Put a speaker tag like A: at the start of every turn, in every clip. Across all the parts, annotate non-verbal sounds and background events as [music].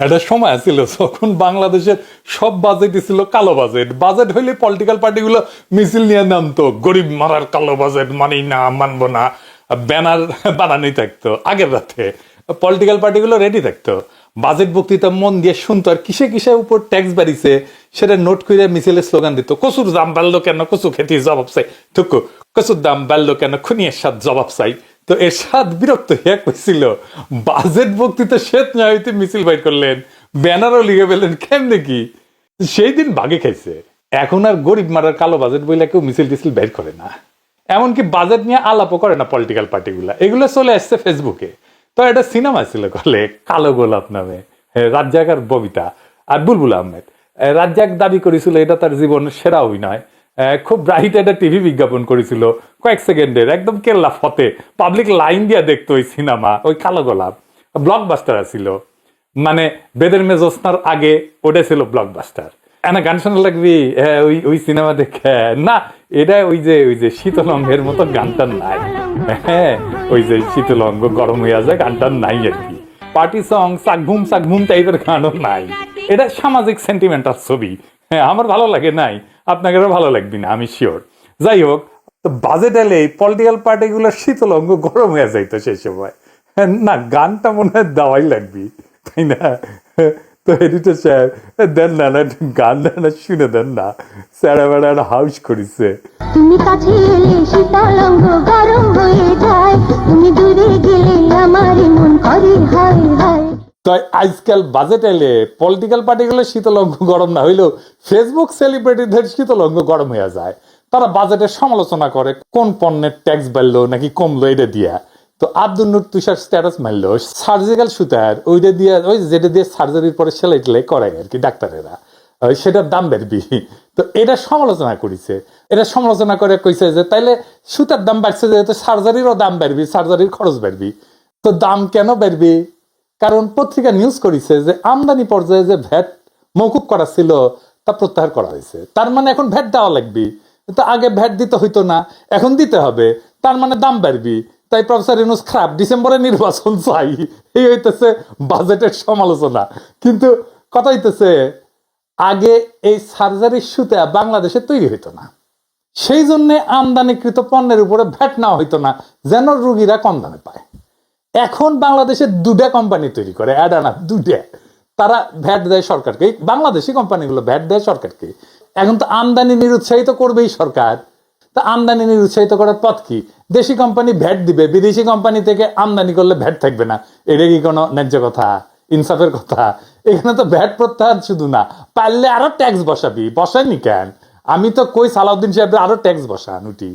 A: একটা সময় ছিল যখন বাংলাদেশের সব বাজেটই ছিল কালো বাজেট বাজেট হইলে পলিটিক্যাল পার্টিগুলো মিছিল নিয়ে নামতো। গরিব মারার কালো বাজেট মানি না, মানবো না। ব্যানার বানানোই থাকতো আগের রাতে। পলিটিক্যাল পার্টিগুলো রেডি থাকতো। বাজেট বক্তৃতা মন দিয়ে শুনতো আর কিসে কিসে উপর ট্যাক্স বাড়িছে, সেটা নোট করে মিছিলে স্লোগান দিত, কচুর দাম বাড়লো কেন? কচু খেতে জবাব চাই। টুকু কচুর দাম বাড়লো কেন? খুনিয়ের সাথে জবাব চাই। তো এর সাত বিরক্ত হয়ে কইছিল, বাজেট বক্তৃতা শ্বেত হইতে মিছিল বাইর করলেন ব্যানারও লিখে ফেললেন কেমনে কি? সেই দিন বাগে খাইছে। এখন আর গরিব মারার কালো বাজেট বইলে কেউ মিছিল টিছিল বের করে না। এমনকি বাজেট নিয়ে আলাপও করে না পলিটিক্যাল পার্টিগুলা এগুলো চলে আসছে ফেসবুকে তো একটা সিনেমা ছিল কলে কালো গোলাপ নামে। রাজ্জাক আর ববিতা। আর বুলবুল আহমেদ। রাজ্জাক দাবি করেছিল, এটা তার জীবনের সেরা অভিনয়। খুব ব্রাইট একটা টিভি বিজ্ঞাপন করেছিল। কয়েক সেকেন্ডের একদম কেল্লা ফতে। পাবলিক লাইন দিয়া দেখতো ওই সিনেমা ওই কালো গোলাপ। ব্লকবাস্টার ছিল মানে বেদের মেজস্তার আগে ওটা ছিল ব্লকবাস্টার এনা গান শোনা লাগবি? হ্যাঁ, ওই ওই সিনেমা দেখে। না এটা ওই যে ওই যে শীতলঙ্গের মতো গানটা নাই। হ্যাঁ ওই যে শীতলঙ্গ গরম হয়ে যায় গানটা নাই আর কি। পার্টি সং সাকভুম সাকভুম টাইপের গানও নাই। এটা সামাজিক সেন্টিমেন্টাল ছবি। হ্যাঁ আমার ভালো লাগে নাই। আপনাদেরও ভালো লাগবে না, আমি শিওর যাই হোক, তো বাজেট এলে পলিটিক্যাল পার্টিগুলোর শীতলঙ্গ গরম হয়ে যাইতো সেই সময়। না, গানটা মনে হয় দেওয়াই লাগবে, তাই না? তো এডিটর স্যার দেন না না, গান দেন না, শুনে দেন না। স্যার একটা হাউস করেছে।
B: তুমি কাছে এলে শীতলঙ্গ গরম হয়ে যায়। তুমি দূরে গেলে আমার মন করে হায় হায়।
A: তাই আজকাল বাজেট এলে পলিটিক্যাল পার্টিগুলো শীতলঙ্গ গরম না হইলেও ফেসবুক সেলিব্রিটিদের শীতলঙ্গ গরম হয়ে যায়। তারা বাজেটের সমালোচনা করে, কোন পণ্যের ট্যাক্স বাড়লো নাকি কমলো এটা দিয়া। তো আব্দুল নুর তুষার স্ট্যাটাস মারলো সার্জিক্যাল সুতার, ওইটা দিয়ে, ওই যেটা দিয়ে সার্জারির পরে সেলাই টেলাই করে আর কি ডাক্তারেরা। ওই সেটার দাম বাড়বি। তো এটা সমালোচনা করেছে। এটা সমালোচনা করে কইছে যে, তাইলে সুতার দাম বাড়ছে যেহেতু সার্জারিরও দাম বাড়বি সার্জারির খরচ বাড়বি। তো দাম কেন বাড়বি? কারণ পত্রিকা নিউজ করেছে যে আমদানি পর্যায়ে যে ভ্যাট মৌকুব করা ছিল, তা প্রত্যাহার করা হয়েছে। তার মানে এখন ভ্যাট দেওয়া লাগবে। তো আগে ভ্যাট দিতে হইতো না, এখন দিতে হবে। তার মানে দাম বাড়বি। তাই প্রফেসর ইউনুস খারাপ, ডিসেম্বরে নির্বাচন চাই। এই হইতেছে বাজেটের সমালোচনা। কিন্তু কথা হইতেছে, আগে এই সার্জারির সুতা বাংলাদেশে তৈরি হইতো না। সেই জন্য আমদানিকৃত পণ্যের উপরে ভ্যাট নেওয়া হইতো না, যেন রুগীরা কম দামে পায়। এখন বাংলাদেশে দুটা কোম্পানি তৈরি করে অ্যাডানা দুটা তারা ভ্যাট দেয় সরকারকে, বাংলাদেশি কোম্পানিগুলো ভ্যাট দেয় সরকারকে। এখন তো আমদানি নিরুৎসাহিত করবেই সরকার। তা আমদানি নিরুৎসাহিত করার পথ কি? দেশি কোম্পানি ভ্যাট দিবে, বিদেশি কোম্পানি থেকে আমদানি করলে ভ্যাট থাকবে না। এটা কি কোনো ন্যায্য কথা? ইনসাফের কথা? এখানে তো ভ্যাট প্রত্যাহার শুধু না, পারলে আরও ট্যাক্স বসাবি। বসায়নি কেন? আমি তো কই সালাউদ্দিন সাহেব আরও ট্যাক্স বসান উঠি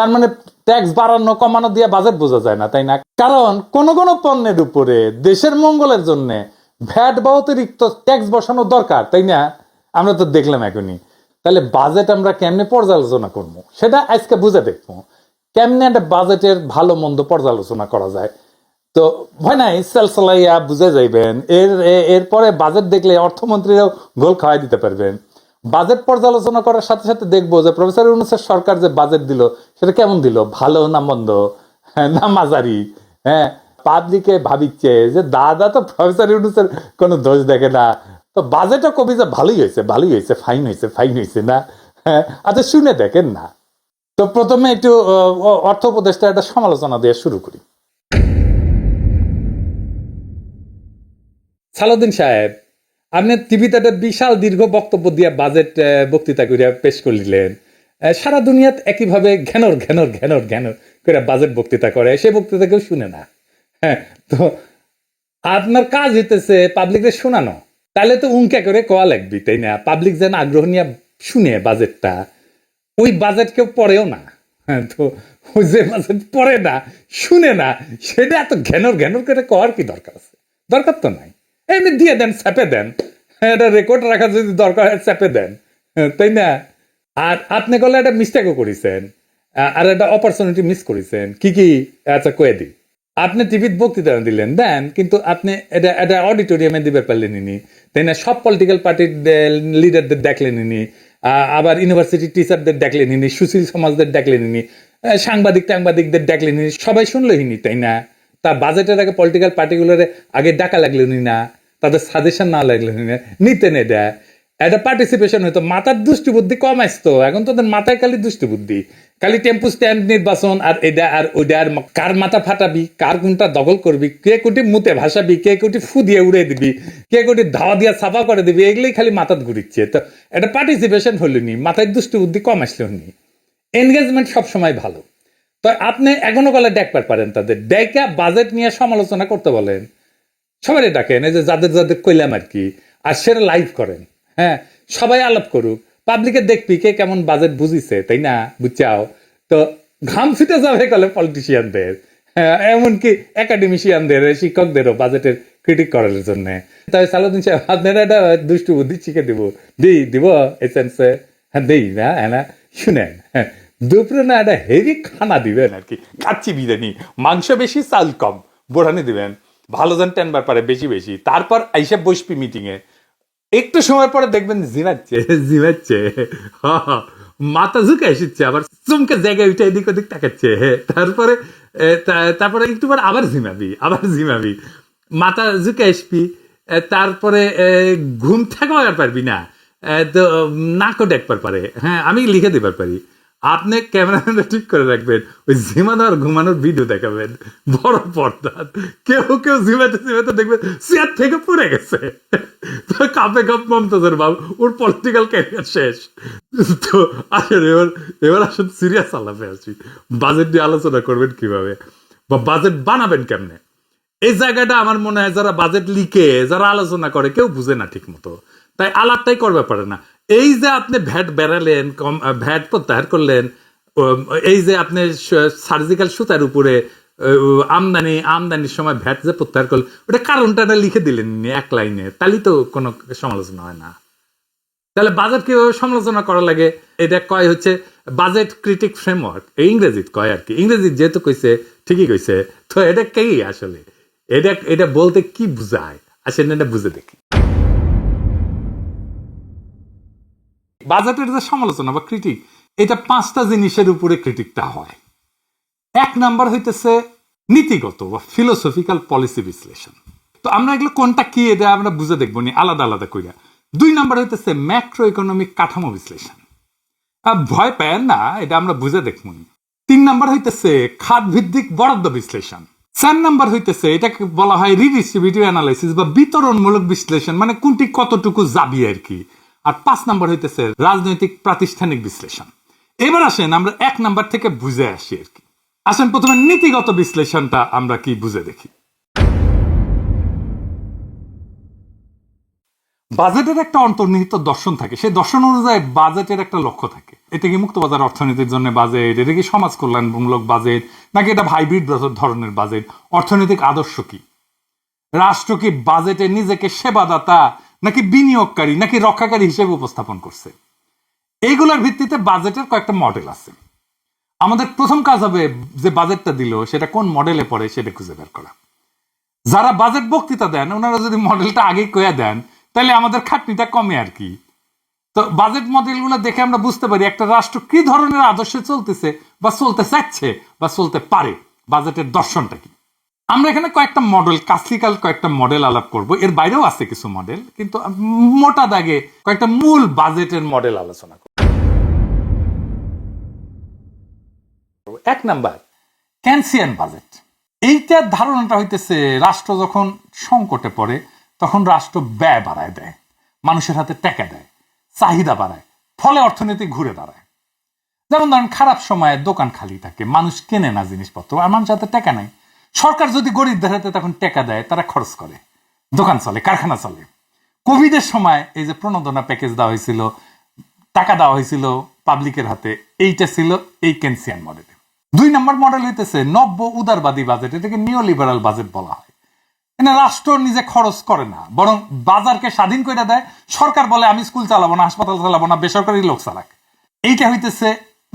A: তার মানে ট্যাক্স বাড়ানো, কমানো দিয়ে বাজেট বোঝা যায় না, তাই না? কারণ কোন কোন পণ্যের উপরে দেশের মঙ্গলের জন্য ভ্যাট বা অতিরিক্ত ট্যাক্স বসানো দরকার, তাই না? আমরা তো দেখলাম এখনই। তাহলে বাজেট আমরা কেমনে পর্যালোচনা করব? সেটা আজকে বুঝে দেখব। কেমনে একটা বাজেটের ভালো, মন্দ পর্যালোচনা করা যায়? তো ভয় নাই? সেলসলাইয়া বুঝে যাইবেন। এর এরপরে বাজেট দেখলে অর্থমন্ত্রীরাও গোল খাওয়াই দিতে পারবেন। বাজেট পর্যালোচনা করার সাথে সাথে দেখব যে প্রফেসর ইউনুসের সরকার যে বাজেট দিল সেটা কেমন দিল? ভালো না মন্দ? হ্যাঁ, না মাঝারি? হ্যাঁ পাবলিকে ভাবিচ্ছে যে দাদা তো প্রফেসর ইউনুসের কোনো দোষ দেখে না। তো বাজেটও কবি যে ভালোই হয়েছে ভালোই হয়েছে ফাইন হয়েছে ফাইন হয়েছে না? হ্যাঁ আচ্ছা শুনে দেখেন না। তো প্রথমে একটু অর্থ উপদেষ্টা একটা সমালোচনা দিয়ে শুরু করি। সালাউদ্দিন সাহেব আপনি টিভিতে একটা বিশাল দীর্ঘ বক্তব্য দিয়ে বাজেট বক্তৃতা করে পেশ করলেন। সারা দুনিয়াত একইভাবে ঘ্যানর ঘ্যানর ঘ্যানর ঘ্যানর করে বাজেট বক্তৃতা করে সেই বক্তৃতা কেউ শুনে না। হ্যাঁ তো আপনার কাজ হইতেছে পাবলিকের শোনানো। তাহলে তো উঙ্কা করে কোয়া লাগবি, তাই না? পাবলিক যেন আগ্রহ নিয়ে শুনে বাজেটটা ওই বাজেট কেউ পড়েও না। হ্যাঁ তো ওই যে বাজেট পড়ে না, শুনে না, সেটা এত ঘ্যানর ঘ্যানর করে কওয়ার কি দরকার আছে? দরকার তো নাই। এমনি দিয়ে দেন চাপে দেন। এটা রেকর্ড রাখা যদি দরকার হয় চাপে দেন। হ্যাঁ, তাই না? আর আপনি করলে একটা মিস্টেকও করেছেন আর একটা অপরচুনিটি মিস করেছেন। কি কি? আচ্ছা কয়ে দিই আপনি টিভির বক্তৃতা দিলেন দেন কিন্তু আপনি এটা এটা অডিটোরিয়ামে দিবে পারলেন নি তাই না? সব পলিটিক্যাল পার্টির লিডারদের দেখলেন নি আবার ইউনিভার্সিটি টিচারদের দেখলেন নি সুশীল সমাজদের দেখলেন নি সাংবাদিক টাংবাদিকদের দেখলেন নি সবাই শুনলই নি তাই না? তা বাজেটের আগে পলিটিক্যাল পার্টিগুলোর আগে ডাকা লাগলেনি না তাদের সাজেশন না লাগলে নিতেন এটা পার্টিসিপেশন হইতো মাথার দুষ্টি বুদ্ধি কম আসতো, এখন তোদের মাথায় খালি দুষ্টি বুদ্ধি খালি টেম্পু স্ট্যান্ড নির্বাচন আর এটা আর ওইটা আর কার মাথা ফাটাবি, কার কোনটা দখল করবি, কে কোটি মুতে ভাসাবি, কে কোটি ফু দিয়ে উড়ে দিবি, কে কোটি ধাওয়া দিয়ে সাফা করে দিবি, এগুলোই খালি মাথাত ঘুরিচ্ছে। তো এটা পার্টিসিপেশন হলেনি মাথায় দুষ্টি বুদ্ধি কম আসলেও নি। এনগেজমেন্ট সবসময় ভালো। তো আপনি এখনও গলা দেখবার পারেন তাদের। ডেকা বাজেট নিয়ে সমালোচনা করতে বলেন। সবাই ডাকেন এই যে যাদের যাদের কইলাম আর কি আর সেটা লাইভ করেন হ্যাঁ? সবাই আলাপ করুক পাবলিকে দেখবি কে কেমন বাজেট বুঝিছে তাই না? বুঝছাও? তো ঘাম ছুটে যাবে কলে পলিটিশিয়ানদের হ্যাঁ? এমনকি একাডেমিশিয়ানদের শিক্ষকদেরও বাজেটের ক্রিটিক করার জন্য। তাই সালাউদ্দিন সাহেব আপনারা একটা দুষ্টু বুদ্ধি শিখে দিব। দিই দিব এই সেন্সে হ্যাঁ দিই না হ্যাঁ শুনেন হ্যাঁ, দুপুরে না একটা হেভি খানা দিবেন আর কি। খাচ্ছি বিরিয়ানি মাংস বেশি চাল কম বোড়ানি দিবেন। ভালো যেন টেনবার পারে বেশি বেশি। তারপর আইসা বসবি মিটিং এ। একটু সময় পরে দেখবেন জিমাচ্ছে [laughs] জিমাচ্ছে মাথা ঝুঁকে এসেছে, আবার চমকে জায়গায় উঠে এদিক ওদিক তাকাচ্ছে। তারপরে তারপরে একটু পরে আবার ঝিমাবি আবার ঝিমাবি মাথা ঝুঁকে আসবি তারপরে ঘুম থাকবার পারবি না। তো নাকও দেখবার পারে। হ্যাঁ আমি লিখে দিবার পারি। আপনি ক্যামেরাম্যানটা ঠিক করে রাখবেন। ওই ঝিমানো আর ঘুমানোর ভিডিও দেখাবেন। বড় পর্দা কেউ কেউ ঝিমাতে ঝিমাতে দেখবেন চেয়ার থেকে পড়ে গেছে। কাপে কাপ মমতাজের বাবু, ওর পলিটিক্যাল ক্যারিয়ার শেষ। তো আসলে এবার এবার আসলে সিরিয়াস আলাপে আসি। বাজেট নিয়ে আলোচনা করবেন কীভাবে? বা বাজেট বানাবেন কেমনে? এই জায়গাটা আমার মনে হয় যারা বাজেট লিখে, যারা আলোচনা করে, কেউ বুঝে না ঠিক মতো তাই আলাপটাই করবে পারে না। এই যে আপনি ভ্যাট বেড়ালেন, কম ভ্যাট প্রত্যাহার করলেন এই যে আপনি সার্জিক্যাল সুতার উপরে আমদানি, আমদানির সময় ভ্যাট যে প্রত্যাহার করলেন, ওটা কারণটা লিখে দিলেন এক লাইনে? তাহলেই তো কোনো সমালোচনা হয় না। তাহলে বাজেট কীভাবে সমালোচনা করা লাগে? এটা কয় হচ্ছে বাজেট ক্রিটিক ফ্রেমওয়ার্ক এই ইংরেজিত কয় আর কি। ইংরেজিত যেহেতু কইছে, ঠিকই কইছে। তো এটা কি আসলে? এটা এটা বলতে কি বুঝায়? আসেন এটা বুঝে দেখি। বাজেটের যে সমালোচনা বা ক্রিটিক এটা পাঁচটা জিনিসের উপরে ক্রিটিকটা হয়। এক নাম্বার হইতেছে নীতিগত বা ফিলোসফিক্যাল পলিসি বিশ্লেষণ। তো আমরা এগুলো কোনটা কি এটা আমরা বুঝে দেখব নি, আলাদা আলাদা কইরা। দুই নাম্বার হইতেছে ম্যাক্রো ইকোনমিক কাঠামো বিশ্লেষণ। ভয় পায় না, এটা আমরা বুঝে দেখব। তিন নাম্বার হইতেছে খাত ভিত্তিক বরাদ্দ বিশ্লেষণ। চার নাম্বার হইতেছে এটাকে বলা হয় রিডিস্ট্রিবিউটিভ অ্যানালাইসিস বা বিতরণমূলক বিশ্লেষণ মানে কোনটি কতটুকু যাবি আর কি। আর পাঁচ নাম্বার হইতেছে রাজনৈতিক প্রাতিষ্ঠানিক বিশ্লেষণ। এবার আসেন আমরা এক নাম্বার থেকে বুঝে আসি আর কি। আসেন প্রথমে নীতিগত বিশ্লেষণটা আমরা কি বুঝে দেখি। বাজেটের একটা অন্তর্নিহিত দর্শন থাকে। সেই দর্শন অনুযায়ী বাজেটের একটা লক্ষ্য থাকে। এটা কি মুক্তবাজার অর্থনীতির জন্য বাজেট? এটা কি সমাজ কল্যাণমূলক বাজেট? নাকি এটা হাইব্রিড ধরনের বাজেট? অর্থনৈতিক আদর্শ কি? রাষ্ট্র কি বাজেটে নিজেকে সেবাদাতা নাকি বিনিয়োগকারী, নাকি রক্ষাকারী হিসেবে উপস্থাপন করছে। এইগুলোর ভিত্তিতে বাজেটের কয়েকটা মডেল আছে। আমাদের প্রথম কাজ হবে যে বাজেটটা দিল, সেটা কোন মডেলে পড়ে সেটা খুঁজে বের করা। যারা বাজেট বক্তৃতা দেন, ওনারা যদি মডেলটা আগেই কয়ে দেন, তাহলে আমাদের খাটনিটা কমে আর কি। তো বাজেট মডেলগুলো দেখে আমরা বুঝতে পারি একটা রাষ্ট্র কি ধরনের আদর্শে চলতেছে, বা চলতে চাচ্ছে, বা চলতে পারে। বাজেটের দর্শনটা কি? আমরা এখানে কয়েকটা মডেল ক্লাসিক্যাল কয়েকটা মডেল আলাপ করব। এর বাইরেও আছে কিছু মডেল কিন্তু মোটা দাগে কয়েকটা মূল বাজেটের মডেল আলোচনা করব। এক নাম্বার ক্যান্সিয়ান বাজেট এইটার ধারণাটা হইতেছে, রাষ্ট্র যখন সংকটে পড়ে, তখন রাষ্ট্র ব্যয় বাড়ায় দেয়, মানুষের হাতে টাকা দেয়, চাহিদা বাড়ায়, ফলে অর্থনীতি ঘুরে দাঁড়ায়। যেমন ধরেন, খারাপ সময়ে দোকান খালি থাকে, মানুষ কেনে না জিনিসপত্র, আর মানুষের হাতে টাকা নাই। সরকার যদি গরিবদের হাতে তখন টেকা দেয়, তারা খরচ করে। দোকান চলে, কারখানা চলে। কোভিডের সময় এই যে প্রণোদনা প্যাকেজ দেওয়া হয়েছিল, টাকা দেওয়া হয়েছিল পাবলিকের হাতে, এইটা ছিল এই কেন্সিয়ান মডেলে দুই নম্বর মডেল হইতেছে নব্য উদারবাদী বাজেট এটাকে নিও লিবারাল বাজেট বলা হয়। এনে রাষ্ট্র নিজে খরচ করে না, বরং বাজারকে স্বাধীন করে দেয়। সরকার বলে, আমি স্কুল চালাবো না, হাসপাতাল চালাবো না, বেসরকারি লোক চালাক। এইটা হইতেছে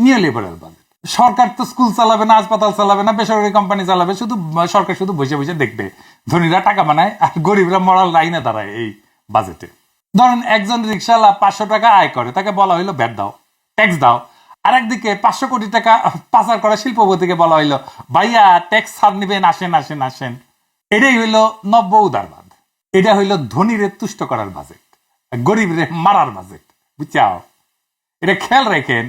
A: নিও লিবারাল বাজেট সরকার তো স্কুল চালাবে না, হাসপাতাল চালাবে না, বেসরকারি কোম্পানি চালাবে, শুধু সরকার শুধু বসে বসে দেখবে। ধনীরা টাকা বানায় আর গরিবরা মরাল লাইনে দাঁড়ায় এই বাজেটে ধরেন একজন রিক্সাওয়ালা পাঁচশো টাকা আয় করে, তাকে বলা হইল ব্যাট দাও ট্যাক্স দাও। আর একদিকে পাঁচশো কোটি টাকা পাচার করা শিল্পপতিকে বলা হইল, ভাইয়া ট্যাক্স ছাড় নিবেন, আসেন আসেন আসেন। এটাই হইল নব্য উদারবাদ। এটা হইল ধনীরে তুষ্ট করার বাজেট গরিবরে মারার বাজেট বুঝছাও? এটা খেয়াল রাখেন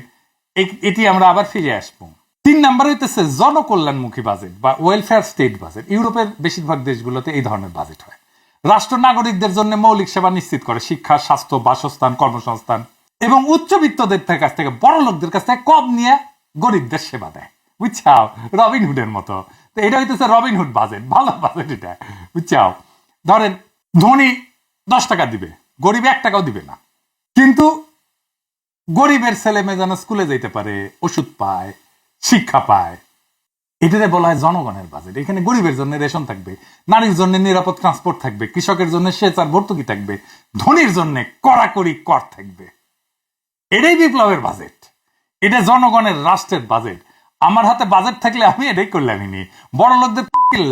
A: এটি আমরা আবার ফিরে আসব। তিন নাম্বার হইতেছে জনকল্যাণমুখী বাজেট বা ওয়েলফেয়ার স্টেট বাজেট ইউরোপের বেশিরভাগ দেশগুলোতে এই ধরনের বাজেট হয়। রাষ্ট্র নাগরিকদের জন্য মৌলিক সেবা নিশ্চিত করে। শিক্ষা, স্বাস্থ্য, বাসস্থান, কর্মসংস্থান এবং উচ্চবিত্তদের কাছ থেকে, বড় লোকদের কাছ থেকে কম নিয়ে গরিবদের সেবা দেয়। বুঝছাও? রবিনহুডের মতো। তো এটা হইতেছে রবিনহুড বাজেট ভালো বাজেট এটা। বুঝছাও? ধরেন ধনী দশ টাকা দিবে, গরিব এক টাকাও দিবে না। কিন্তু গরিবের ছেলে মেয়ে যেন স্কুলে যেতে পারে, ওষুধ পায়, শিক্ষা পায়। এটাতে বলা হয় জনগণের বাজেট এখানে গরিবের জন্য রেশন থাকবে, নারীর জন্য নিরাপদ ট্রান্সপোর্ট থাকবে, কৃষকের জন্য সেচ আর ভর্তুকি থাকবে, ধনীর জন্য কড়াকড়ি কর থাকবে। এটাই বিপ্লবের বাজেট এটা জনগণের রাষ্ট্রের বাজেট আমার হাতে বাজেট থাকলে আমি এটাই করলামই নি বড় লোকদের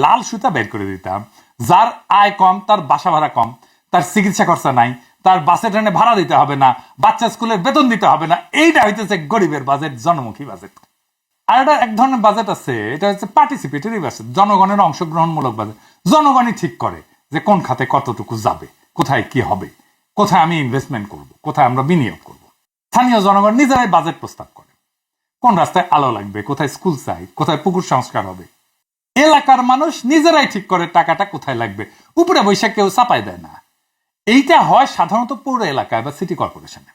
A: লাল সুতা বের করে দিতাম। যার আয় কম, তার বাসা ভাড়া কম, তার চিকিৎসা খরচা নাই তার বাসে ট্রেনে ভাড়া দিতে হবে না, বাচ্চা স্কুলের বেতন দিতে হবে না, এইটা হইতেছে গরিবের বাজেট, জনমুখী বাজেট। আর এটা এক ধরনের বাজেট আছে, এটা হচ্ছে পার্টিসিপেটরি বাজেট, জনগণের অংশগ্রহণমূলক বাজেট। জনগণই ঠিক করে যে কোন খাতে কতটুকু যাবে, কোথায় কি হবে, কোথায় আমি ইনভেস্টমেন্ট করব, কোথায় আমরা বিনিয়োগ করব। স্থানীয় জনগণ নিজেরাই বাজেট প্রস্তাব করে। কোন রাস্তায় আলো লাগবে, কোথায় স্কুল চাই কোথায় পুকুর সংস্কার হবে। এলাকার মানুষ নিজেরাই ঠিক করে টাকাটা কোথায় লাগবে, উপরে বৈশাখ কেউ চাপাই দেয় না। এইটা হয় সাধারণত পৌর এলাকায় বা সিটি কর্পোরেশনে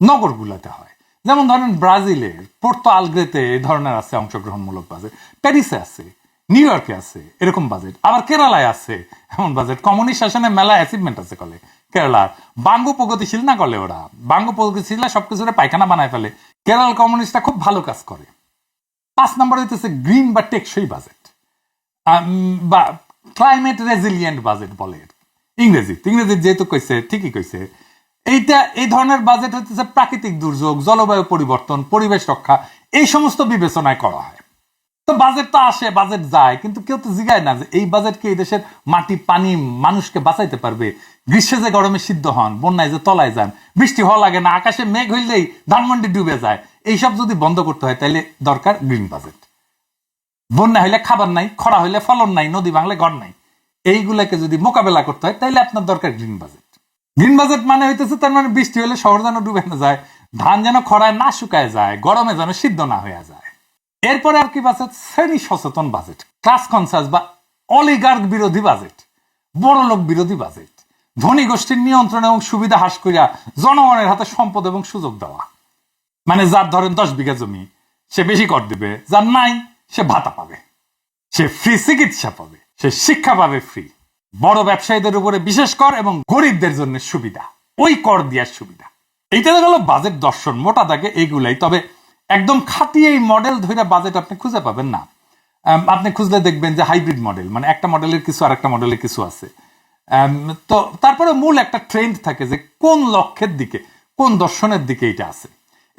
A: নগরগুলোতে হয়। যেমন ধরেন ব্রাজিলের পোর্তো আলগ্রেতে এই ধরনের আছে অংশগ্রহণমূলক বাজেট প্যারিসে আছে, নিউ ইয়র্কে আছে, এরকম বাজেট আবার কেরালায় আছে, এমন বাজেট কমিউনিস্ট শাসনে মেলা অ্যাচিভমেন্ট আছে কলে, কেরালার। বাঙ্গু প্রগতিশীল না করলে ওরা? বাঙ্গু প্রগতিশীল সবকিছু পায়খানা বানায় ফেলে। কেরাল কমিউনিস্টরা খুব ভালো কাজ করে। পাঁচ নম্বর হইতেছে গ্রিন বা টেকসই বাজেট বা ক্লাইমেট রেজিলিয়েন্ট বাজেট বলে। ইংরেজি ইংরেজি যেহেতু কইছে, ঠিকই কইছে। এইটা, এই ধরনের বাজেট হচ্ছে প্রাকৃতিক দুর্যোগ, জলবায়ু পরিবর্তন, পরিবেশ রক্ষা, এই সমস্ত বিবেচনায় করা হয়। তো বাজেট তো আসে বাজেট যায়, কিন্তু কেউ তো জিগায় না যে এই বাজেট কি এই দেশের মাটি, পানি মানুষকে বাঁচাইতে পারবে? গ্রীষ্মে যে গরমে সিদ্ধ হন, বন্যায় যে তলায় যান, বৃষ্টি হওয়া লাগে না, আকাশে মেঘ হইলেই ধানমন্ডি ডুবে যায়। এইসব যদি বন্ধ করতে হয় তাহলে দরকার গ্রিন বাজেট বন্যা হইলে খাবার নাই, খরা হইলে ফলন নাই, নদী ভাঙলে ঘর নাই। এইগুলাকে যদি মোকাবেলা করতে হয়, তাইলে আপনার দরকার গ্রিন বাজেট গ্রিন বাজেট মানে হইতেছে তার মানে বৃষ্টি হলে শহর যেন ডুবে না যায়, ধান যেন খরায় না শুকায় যায়, গরমে যেন সিদ্ধ না হয়ে যায়। এরপরে আর কি বাজেট শ্রেণি সচেতন বাজেট ক্লাস কনসাস বা অলিগার্ক বিরোধী বাজেট বড় লোক বিরোধী বাজেট ধনী গোষ্ঠীর নিয়ন্ত্রণ এবং সুবিধা হ্রাস করিয়া জনগণের হাতে সম্পদ এবং সুযোগ দেওয়া। মানে যার ধরেন দশ বিঘা জমি, সে বেশি কর দিবে, যার নাই, সে ভাতা পাবে, সে ফ্রি চিকিৎসা পাবে। সে শিক্ষা পাবে ফ্রি বড় ব্যবসায়ীদের উপরে বিশেষ কর এবং গরিবদের জন্য সুবিধা। ওই কর দেওয়ার সুবিধা। এইটা গেল বাজেট দর্শন, মোটা দাগে এইগুলাই। তবে একদম খাঁটি এই মডেল ধরে বাজেট আপনি খুঁজে পাবেন না। আপনি খুঁজলে দেখবেন যে হাইব্রিড মডেল মানে একটা মডেলের কিছু আর একটা মডেলের কিছু আছে। তো তারপরে মূল একটা ট্রেন্ড থাকে যে কোন লক্ষ্যের দিকে, কোন দর্শনের দিকে এটা আছে।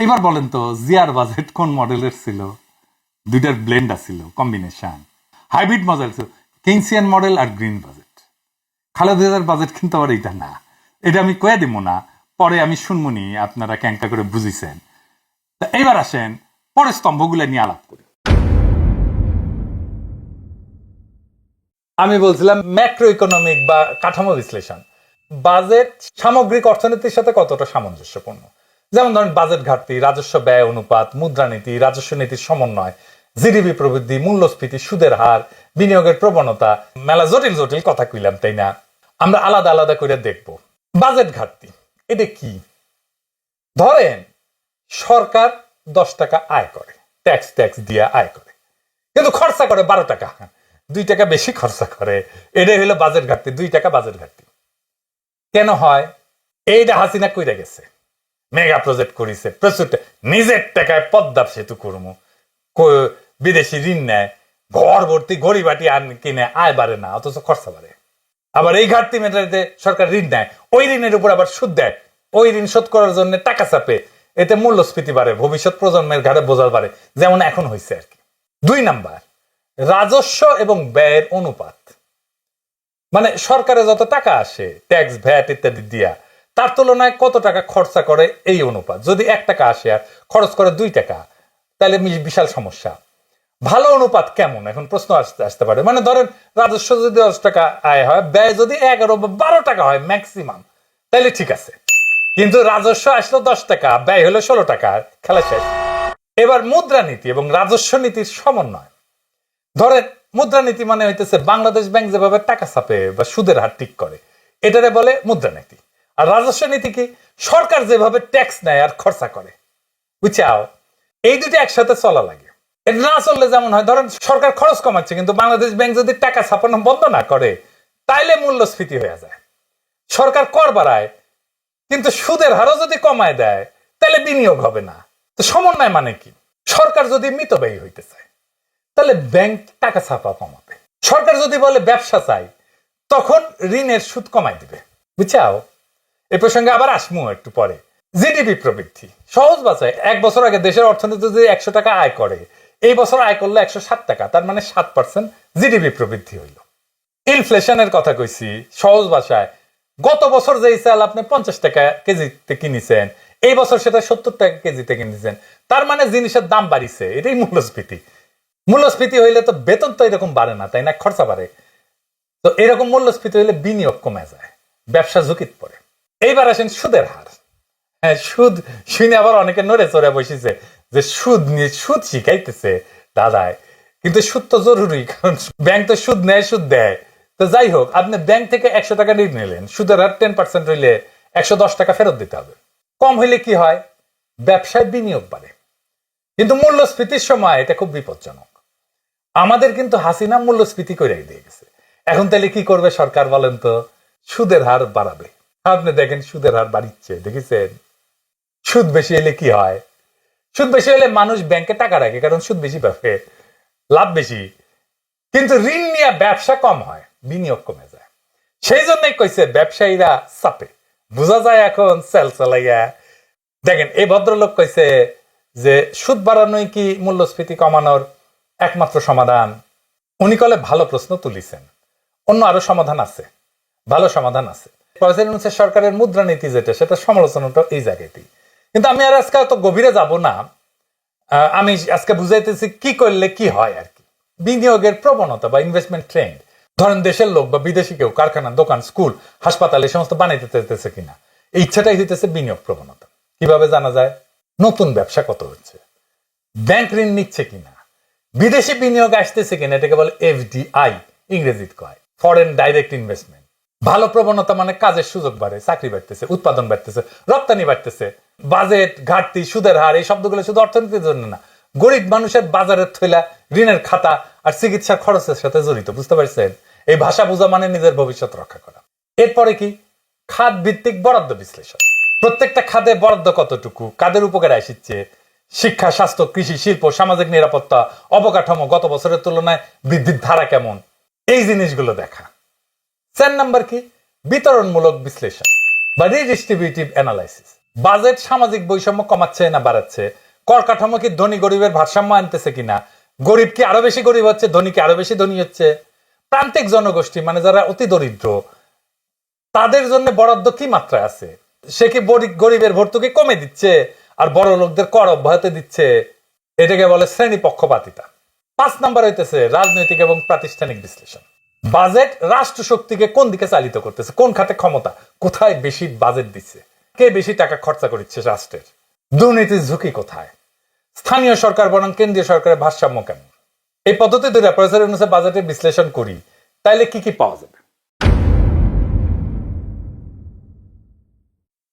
A: এবার বলেন তো, জিয়ার বাজেট কোন মডেলের ছিল? দুইটার ব্লেন্ড আছিল কম্বিনেশন হাইব্রিড মডেল ছিল। কেনসিয়ান মডেল আর গ্রিন বাজেট খালেদার বাজেট কিন্তু আবার এটা না। এটা আমি কয়ে দিব না, পরে আমি শুনমুনি আপনারা ক্যাঙ্কা করে বুঝিছেন। তা এবার আসেন, পরের স্তম্ভগুলো নিয়ে আলাপ করি। আমি বলছিলাম ম্যাক্রো ইকোনমিক বা কাঠামো বিশ্লেষণ। বাজেট সামগ্রিক অর্থনীতির সাথে কতটা সামঞ্জস্যপূর্ণ? যেমন ধরেন বাজেট ঘাটতি, রাজস্ব ব্যয় অনুপাত, মুদ্রানীতি, রাজস্ব নীতির সমন্বয়। জিডিপি প্রবৃদ্ধি, মূল্যস্ফীতি, সুদের হার, বিনিয়োগের প্রবণতা, মেলা জটিল জটিল কথা কইলাম, তাই না? আমরা আলাদা আলাদা করে দেখব। বাজেট ঘাটতি, এটা কি? ধরেন, সরকার দশ টাকা আয় করে ট্যাক্স ট্যাক্স দিয়ে আয় করে। কিন্তু খরচা করে বারো টাকা। দুই টাকা বেশি খরচা করে, এটাই হলো বাজেট ঘাটতি, দুই টাকা বাজেট ঘাটতি। কেন হয়? এইটা হাসিনা কইরা গেছে, মেগা প্রজেক্ট করিছে, প্রচুর নিজের টাকায় পদ্মার সেতু করব বিদেশি ঋণ নেয়, ঘর ভর্তি ঘড়ি বাটি আন কিনে আয় বাড়ে না, অথচ খরচা বাড়ে। আবার এই ঘাটতি মেটাতে সরকার ঋণ নেয়, ওই ঋণের উপর আবার সুদ দেয়। ওই ঋণ শোধ করার জন্য টাকা চাপে, এতে মূল্যস্ফীতি বাড়ে, ভবিষ্যৎ প্রজন্মের ঘাড়ে বোঝাল বাড়ে, যেমন এখন হয়েছে আর কি। দুই নাম্বার, রাজস্ব এবং ব্যয়ের অনুপাত। মানে সরকারে যত টাকা আসে, ট্যাক্স, ভ্যাট ইত্যাদি দিয়া, তার তুলনায় কত টাকা খরচা করে এই অনুপাত? যদি এক টাকা আসে আর খরচ করে দুই টাকা তাহলে বিশাল সমস্যা। ভালো অনুপাত কেমন? এখন প্রশ্ন আসতে আসতে পারে। মানে ধরেন, রাজস্ব যদি দশ টাকা আয় হয়, ব্যয় যদি এগারো বা বারো টাকা হয় ম্যাক্সিমাম তাহলে ঠিক আছে। কিন্তু রাজস্ব আসলো দশ টাকা, ব্যয় হলো ষোলো টাকা, খেলা শেষ। এবার মুদ্রানীতি এবং রাজস্ব নীতির সমন্বয়। ধরেন মুদ্রানীতি মানে হইতেছে বাংলাদেশ ব্যাংক যেভাবে টাকা ছাপে বা সুদের হার ঠিক করে, এটারে বলে মুদ্রানীতি আর রাজস্ব নীতি কি? সরকার যেভাবে ট্যাক্স নেয় আর খরচা করে। বুঝছাও? এই দুটো একসাথে চলা লাগে। এটা না চললে যেমন হয়, ধরেন সরকার খরচ কমাচ্ছে, কিন্তু বাংলাদেশ ব্যাংক যদি টাকা ছাপানো বন্ধ না করে, তাইলে মূল্যস্ফীতি হয়ে যায়। সরকার কর বাড়ায়, কিন্তু সুদের হারও যদি কমায় দেয় তাহলে বিনিয়োগ হবে না। তো সমন্বয় মানে কি? সরকার যদি মিতব্যয়ী হইতে চায় তাহলে ব্যাংক টাকা ছাপা কমাবে। সরকার যদি বলে ব্যবসা চাই, তখন ঋণের সুদ কমাই দিবে। বুঝছাও? এ প্রসঙ্গে আবার আসমু একটু পরে। জিডিপি প্রবৃদ্ধি। সহজ বাঁচায় এক বছর আগে দেশের অর্থনীতি যদি একশো টাকা আয় করে, এই বছর আয় করল একশো সাত টাকা, তার মানে সাত পার্সেন্ট জিডিপি প্রবৃদ্ধি হইল। ইনফ্লেশনের কথা কইছি, সহজ ভাষায় গত বছর যেই চাল আপনি পঞ্চাশ টাকা কেজিতে কিনেছেন, এই বছর সেটা সত্তর টাকা কেজিতে কিনেছেন, তার মানে জিনিসের দাম বাড়িছে, এটাই মূল্যস্ফীতি। মূল্যস্ফীতি হইলে তো বেতন তো এরকম বাড়ে না, তাই না? খরচা বাড়ে। তো এরকম মূল্যস্ফীতি হইলে বিনিয়োগ কমে যায়, ব্যবসা ঝুঁকিত পড়ে। এইবার আসেন সুদের হার। হ্যাঁ সুদ, শুনে আবার অনেকে নড়ে চড়ে বসেছে যে সুদ নিয়ে, সুদ শিখাইতেছে দাদায় কিন্তু সুদ তো জরুরি, কারণ ব্যাংক তো সুদ নেয়, সুদ দেয়। তো যাই হোক, আপনি ব্যাংক থেকে একশো টাকা ঋণ নিলেন, সুদের টেন পার্সেন্ট হইলে একশো দশ টাকা ফেরত দিতে হবে। কম হইলে কি হয়? ব্যবসায় বিনিয়োগ বাড়ে। কিন্তু মূল্যস্ফীতির সময় এটা খুব বিপজ্জনক। আমাদের কিন্তু হাসিনা মূল্যস্ফীতি করে দিয়ে গেছে। এখন তাহলে কি করবে সরকার বলেন তো? সুদের হার বাড়াবে। আপনি দেখেন সুদের হার বাড়িচ্ছে, দেখেছেন? সুদ বেশি এলে কি হয়? সুদ বেশি হলে মানুষ ব্যাংকে টাকা রাখে, কারণ সুদ বেশি পাবে লাভ বেশি। কিন্তু ঋণ নিয়ে ব্যবসা কম হয়, বিনিয়োগ কমে যায়। সেই জন্যই কইছে ব্যবসায়ীরা চাপে। বোঝা যায় এখন সেল চালাইয়া। দেখেন, এই ভদ্রলোক কইছে যে সুদ বাড়ানোই কি মূল্যস্ফীতি কমানোর একমাত্র সমাধান? উনি কলে ভালো প্রশ্ন তুলিছেন। অন্য আরও সমাধান আছে, ভালো সমাধান আছে। সরকারের মুদ্রানীতি যেটা, সেটা সমালোচনাটা এই জায়গাতেই। কিন্তু আমি আর আজকে অত গভীরে যাব না। আমি আজকে বুঝাইতেছি কি করলে কি হয় আর কি। বিনিয়োগের প্রবণতা বা ইনভেস্টমেন্ট ট্রেন্ড ধরেন দেশের লোক বা বিদেশি কেউ, কারখানা, দোকান, স্কুল, হাসপাতাল, এই সমস্ত বানাইতে চাইতেছে কিনা, এই ইচ্ছাটাই হইতেছে বিনিয়োগ প্রবণতা। কীভাবে জানা যায়? নতুন ব্যবসা কত হচ্ছে? ব্যাংক ঋণ নিচ্ছে কিনা? বিদেশি বিনিয়োগ আসতেছে কিনা? এটাকে বলে এফডিআই ইংরেজিতে কয়। ফরেন ডাইরেক্ট ইনভেস্টমেন্ট ভালো প্রবণতা মানে কাজের সুযোগ বাড়ে, চাকরি বাড়তেছে, উৎপাদন বাড়তেছে, রপ্তানি বাড়তেছে, বাজেট ঘাটতি, সুদের হার, এই শব্দগুলো শুধু অর্থনীতির জন্য না, গরিব মানুষের বাজারের থইলা ঋণের খাতা আর চিকিৎসার খরচের সাথে জড়িত, বুঝতে পারছেন? এই ভাষা বোঝা মানে নিজের ভবিষ্যৎ রক্ষা করা। এরপরে কি? খাত ভিত্তিক বরাদ্দ বিশ্লেষণ। প্রত্যেকটা খাতে বরাদ্দ কতটুকু, কাদের উপকারে আসছে শিক্ষা, স্বাস্থ্য, কৃষি, শিল্প, সামাজিক নিরাপত্তা, অবকাঠামো গত বছরের তুলনায় বৃদ্ধির ধারা কেমন? এই জিনিসগুলো দেখা। চার নাম্বার কি? বিতরণমূলক বিশ্লেষণ বা রিডিস্ট্রিবিউটিভ অ্যানালাইসিস বাজেট সামাজিক বৈষম্য কমাচ্ছে না বাড়াচ্ছে? কর কাঠামো কি ধনী গরিবের ভারসাম্য আনতেছে কিনা? গরিব কি আরও বেশি গরিব হচ্ছে? ধনী কি আরও বেশি ধনী হচ্ছে? প্রান্তিক জনগোষ্ঠী মানে যারা অতি দরিদ্র, তাদের জন্য বরাদ্দ কি মাত্রায় আছে? সে কি গরিবের ভর্তুকি কমে দিচ্ছে আর বড় লোকদের কর অব্যাহত দিচ্ছে? এটাকে বলে শ্রেণি পক্ষপাতিতা পাঁচ নাম্বার হইতেছে রাজনৈতিক এবং প্রাতিষ্ঠানিক বিশ্লেষণ। বাজেট রাষ্ট্র শক্তিকে কোন দিকে চালিত করতেছে? কোন খাতে ক্ষমতা? কোথায় বেশি বাজেট দিচ্ছে? কে বেশি টাকা খরচা করছে রাষ্ট্রের? দুর্নীতির ঝুঁকি কোথায়? স্থানীয় সরকার বরং কেন্দ্রীয় সরকারের ভারসাম্য কেমন? এই পদ্ধতি দুটা প্রফেসর অনুসারে বাজেটের বিশ্লেষণ করি। তাইলে কি কি পাওয়া যাবে?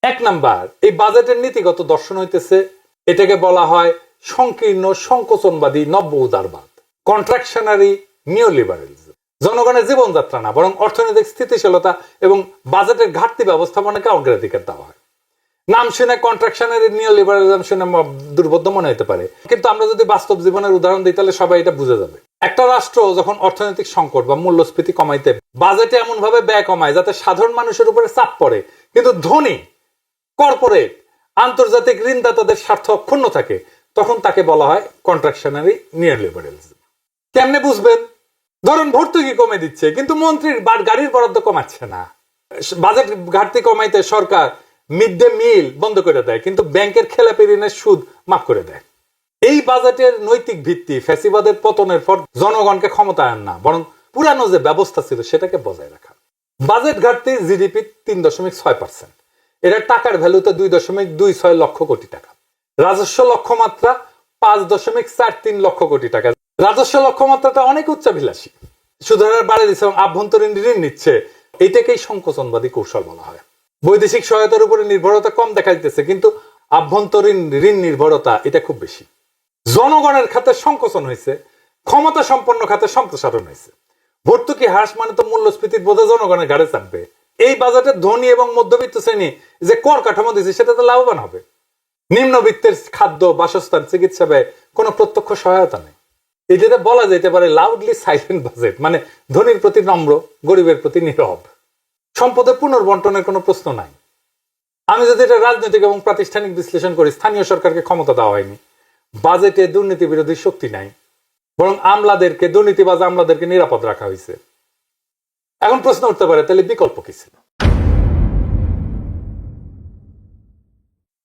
A: এক নাম্বার, এই বাজেটের নীতিগত দর্শন হইতেছে, এটাকে বলা হয় সংকীর্ণ সংকোচনবাদী নব্য উদারবাদ কন্ট্রাকশনারি নিওলিবারালিজম জনগণের জীবনযাত্রা না, বরং অর্থনৈতিক স্থিতিশীলতা এবং বাজেটের ঘাটতি ব্যবস্থাপনাকে অগ্রাধিকার দেওয়া হয়। নাম শুনে কন্ট্রাকশনারি নিওলিবারালিজম শুনে ম- দুর্বোধ্য মনে হতে পারে। কিন্তু আমরা যদি বাস্তব জীবনের উদাহরণ দিই, তাহলে সবাই এটা বুঝে যাবে। একটা রাষ্ট্র যখন অর্থনৈতিক সংকট বা মূল্যস্ফীতি কমাইতে, বাজেটে এমন ভাবে ব্যয় কমায় যাতে সাধারণ মানুষের উপরে চাপ পড়ে, কিন্তু ধনী কর্পোরেট আন্তর্জাতিক ঋণদাতাদের স্বার্থ অক্ষুণ্ণ থাকে, তখন তাকে বলা হয় কন্ট্রাকশনারি নিওলিবারালিজম কেমনে বুঝবেন? ধরুন, ভর্তুকি কমে দিচ্ছে, কিন্তু মন্ত্রীর গাড়ির বরাদ্দ কমাচ্ছে না। বাজেট ঘাটতি কমাইতে সরকার মিড ডে মিল বন্ধ করে দেয়, কিন্তু ব্যাংকের খেলাপি ঋণের সুদ মাফ করে দেয়। এই বাজেটের নৈতিক ভিত্তি ফ্যাসিবাদের পতনের পর জনগণকে ক্ষমতায়ন না, বরং পুরানো যে ব্যবস্থা ছিল সেটাকে বজায় রাখা। বাজেট ঘাটতি জিডিপি তিন দশমিক ছয় পার্সেন্ট। এটা টাকার ভ্যালুতে দুই দশমিক দুই ছয় লক্ষ কোটি টাকা। রাজস্ব লক্ষ্যমাত্রা পাঁচ দশমিক চার তিন লক্ষ কোটি টাকা। রাজস্ব লক্ষ্যমাত্রাটা অনেক উচ্চাভিলাষী। সুধারার বাড়ি দিচ্ছে এবং আভ্যন্তরীণ ঋণ নিচ্ছে। এইটাকেই সংকোচনবাদী কৌশল বলা হয়। বৈদেশিক সহায়তার উপরে নির্ভরতা কম দেখা দিতেছে, কিন্তু আভ্যন্তরীণ ঋণ নির্ভরতা এটা খুব বেশি। জনগণের খাতে সংকোচন হয়েছে, ক্ষমতা সম্পন্ন খাতে সম্প্রসারণ হয়েছে। ভর্তুকি হ্রাস মানে তো মূল্যস্ফীতির বোধে জনগণের ঘাড়ে চাপবে। এই বাজেটে ধনী এবং মধ্যবিত্ত শ্রেণি যে কর কাঠামো দিচ্ছে সেটা তো লাভবান হবে। নিম্নবিত্তের খাদ্য, বাসস্থান, চিকিৎসা ব্যয়, কোনো প্রত্যক্ষ সহায়তা নেই। এটাতে বলা যেতে পারে লাউডলি সাইলেন্ট বাজেট মানে ধনীর প্রতি নম্র, গরিবের প্রতি নীরব। সম্পদের পুনর্বন্টনের কোনো প্রশ্ন নাই। আমি যদি এটা রাজনৈতিক এবং প্রাতিষ্ঠানিক বিশ্লেষণ করি, স্থানীয় সরকারকে ক্ষমতা দেওয়া হয়নি। বাজেটে দুর্নীতি বিরোধী শক্তি নাই। বরং আমলাদেরকে, দুর্নীতিবাজ আমলাদেরকে নিরাপদ রাখা হয়েছে। এখন প্রশ্ন উঠতে পারে, তাহলে বিকল্প কি ছিল?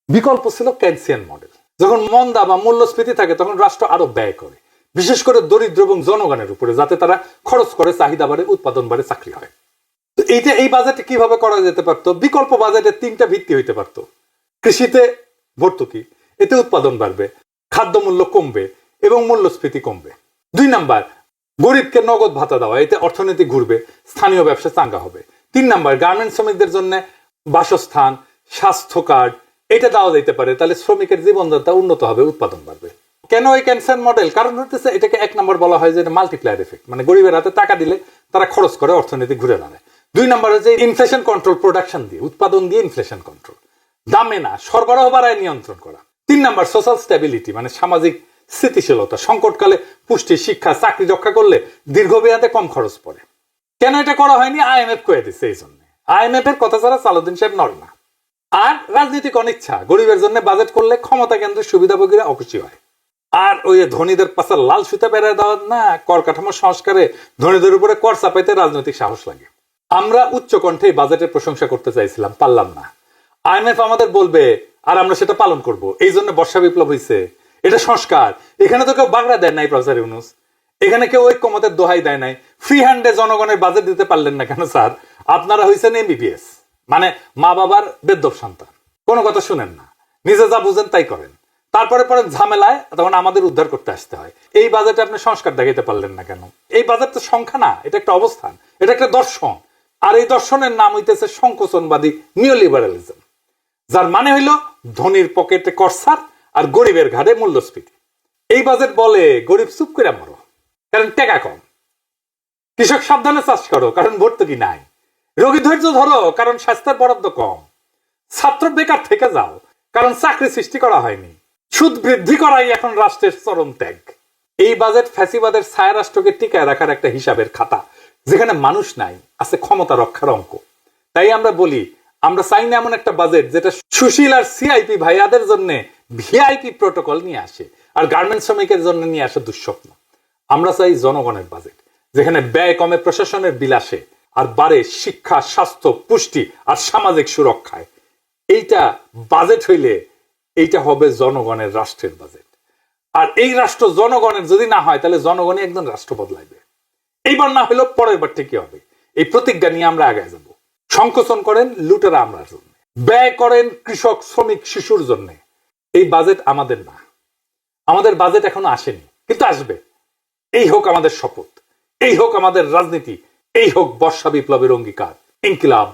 A: বিকল্প ছিল ক্যান্সিয়ান মডেল। যখন মন্দা বা মূল্যস্ফীতি থাকে, তখন রাষ্ট্র আরও ব্যয় করে। বিশেষ করে দরিদ্র এবং জনগণের উপরে, যাতে তারা খরচ করে, চাহিদা বাড়ে, উৎপাদন বাড়ে, চাকরি হয়। তো এইটা এই বাজেটে কীভাবে করা যেতে পারতো? বিকল্প বাজেটে তিনটা ভিত্তি হইতে পারতো। কৃষিতে ভর্তুকি, এতে উৎপাদন বাড়বে, খাদ্যমূল্য কমবে এবং মূল্যস্ফীতি কমবে। দুই নাম্বার, গরিবকে নগদ ভাতা দেওয়া, এতে অর্থনীতি ঘুরবে, স্থানীয় ব্যবসা চাঙ্গা হবে। তিন নাম্বার গার্মেন্ট শ্রমিকদের জন্য বাসস্থান, স্বাস্থ্য কার্ড, এটা দেওয়া যেতে পারে, তাহলে শ্রমিকের জীবনযাত্রা উন্নত হবে, উৎপাদন বাড়বে। কেন এই ক্যান্সার মডেল কারণ হচ্ছে এটাকে এক নম্বর বলা হয় যে মাল্টিপ্লায়ার এফেক্ট মানে গরিবের হাতে টাকা দিলে তারা খরচ করে অর্থনীতি ঘুরে দাঁড়ায়। দুই নম্বর হচ্ছে ইনফ্লেশন কন্ট্রোল প্রোডাকশন দিয়ে, উৎপাদন দিয়ে ইনফ্লেশন কন্ট্রোল দামে না, সরবরাহ বাড়ায় নিয়ন্ত্রণ করা। তিন নাম্বার সোশ্যাল স্টেবিলিটি মানে সামাজিক স্থিতিশীলতা। সংকটকালে পুষ্টি, শিক্ষা, চাকরি রক্ষা করলে দীর্ঘমেয়াদে কম খরচ পড়ে। কেন এটা করা হয়নি? আইএমএফ কয়ে দিচ্ছে এই জন্য। আইএমএফ এর কথা ছাড়া সালাউদ্দিন সাহেব নড়ে না। আর রাজনৈতিক অনিচ্ছা। গরিবের জন্য বাজেট করলে ক্ষমতা কেন্দ্রের সুবিধাভোগীরা অখুশি হয়। আর ওই ধনীদের পাশে লাল সুতা বেড়ায় দেওয়া না কর কাঠামো সংস্কারে ধনীদের উপরে কর চাপাইতে রাজনৈতিক সাহস লাগে। আমরা উচ্চ কণ্ঠে বাজেটের প্রশংসা করতে চাইছিলাম, পারলাম না। আইএমএফ আমাদের বলবে, আর আমরা সেটা পালন করব। এই জন্য বর্ষা বিপ্লব হয়েছে এটা সংস্কার। এখানে তো কেউ বাগড়া দেয় নাই, প্রফেসর ইউনুস। এখানে কেউ ঐক্যমতের দোহাই দেয় নাই। ফ্রি হ্যান্ডে জনগণের বাজেট দিতে পারলেন না কেন, স্যার? আপনারা হয়েছেন এমবিবিএস। মানে মা বাবার বেদ্যপ সন্তান। কোনো কথা শুনেন না। নিজে যা বুঝেন তাই করেন। তারপরে পরে ঝামেলায় তখন আমাদের উদ্ধার করতে আসতে হয়। এই বাজেটে আপনি সংস্কার দেখাইতে পারলেন না কেন? এই বাজেট তো সংখ্যা না, এটা একটা অবস্থান, এটা একটা দর্শন। আর এই দর্শনের নাম হইতেছে সংকোচনবাদী নিওলিবারালিজম যার মানে হইল ধনীর পকেটে করসার আর গরিবের ঘাড়ে মূল্যস্ফীতি। এই বাজেট বলে, গরিব চুপ করে মরো, কারণ টাকা কম। কৃষক সাবধানে চাষ করো, কারণ ভর্তুকি নাই। রোগী ধৈর্য ধরো, কারণ স্বাস্থ্যের বরাদ্দ কম। ছাত্র বেকার থেকে যাও, কারণ চাকরি সৃষ্টি করা হয়নি। সুদ বৃদ্ধি করাই এখন রাষ্ট্রের চরম ত্যাগ। এই বাজেট ফ্যাসিবাদের ছায়া রাষ্ট্রকে টিকায় রাখার একটা হিসাবের খাতা, যেখানে মানুষ নাই, আছে ক্ষমতা রক্ষার অঙ্ক। তাই আমরা বলি, আমরা চাই না এমন একটা বাজেট যেটা সুশীল আর সিআইপি ভাইয়াদের জন্য ভিআইপি প্রোটোকল নিয়ে আসে, আর গার্মেন্ট শ্রমিকের জন্য নিয়ে আসে দুঃস্বপ্ন। আমরা চাই জনগণের বাজেট, যেখানে ব্যয় কমে, প্রশাসনের বিলাসে আর বাড়ে শিক্ষা, স্বাস্থ্য, পুষ্টি, আর সামাজিক সুরক্ষায়। এইটা বাজেট হইলে এইটা হবে জনগণের রাষ্ট্রের বাজেট আর এই রাষ্ট্র জনগণের যদি না হয়, তাহলে জনগণই একজন রাষ্ট্র বদলাইবে। এইবার না হলেও পরের বার কি হবে। এই প্রতিজ্ঞা নিয়ে আমরা আগে যাব। সংকোচন করেন লুটেরা আমরার জন্য। ব্যয় করেন কৃষক, শ্রমিক, শিশুর জন্য। এই বাজেট আমাদের না। আমাদের বাজেট এখনও আসেনি, কিন্তু আসবে। এই হোক আমাদের শপথ। এই হোক আমাদের রাজনীতি। এই হোক বর্ষা বিপ্লবের অঙ্গীকার। ইনকিলাব।